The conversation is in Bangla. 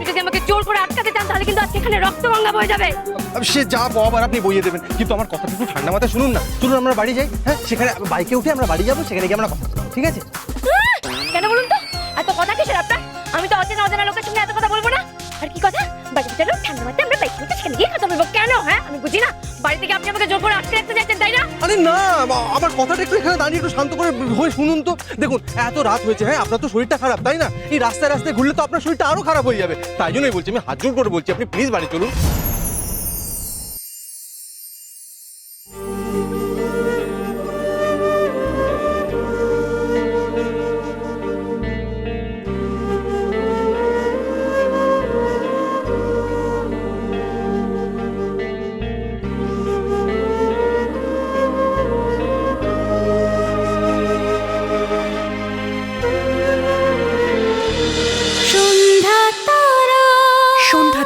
নাহলে কিন্তু আজকে এখানে রক্ত গঙ্গা বয়ে যাবে। সে যা আবার আপনি বইয়ে দেবেন। কিন্তু আমার কথা একটু ঠান্ডা মাথায় শুনুন না। চলুন আমরা বাড়ি যাই। হ্যাঁ সেখানে বাইকে উঠে আমরা বাড়ি যাব সেখানে গিয়ে আমরা কথা ঠিক আছে? কেন বলুন তো? এত কথা কিসের আপনার? আমি তো অচেনা অচেনা লোকের সঙ্গে এত কথা ঠান্ডা আমরা বাইক নিয়ে কথা বলব কেন হ্যাঁ আমি বুঝি না বাড়ি থেকে আপনি আমাকে জোর করে আটকে রাখতে চাইছেন তাই না আরে না আমার কথাটা একটু এখানে দাঁড়িয়ে একটু শান্ত করে হয়ে শুনুন তো। দেখুন, এত রাত হয়েছে হ্যাঁ আপনার তো শরীরটা খারাপ, তাই না? এই রাস্তায় রাস্তায় ঘুরলে তো আপনার শরীরটা আরও খারাপ হয়ে যাবে। তাই জন্যই বলছি, আমি হাত জোর করে বলছি, আপনি প্লিজ বাড়ি চলুন।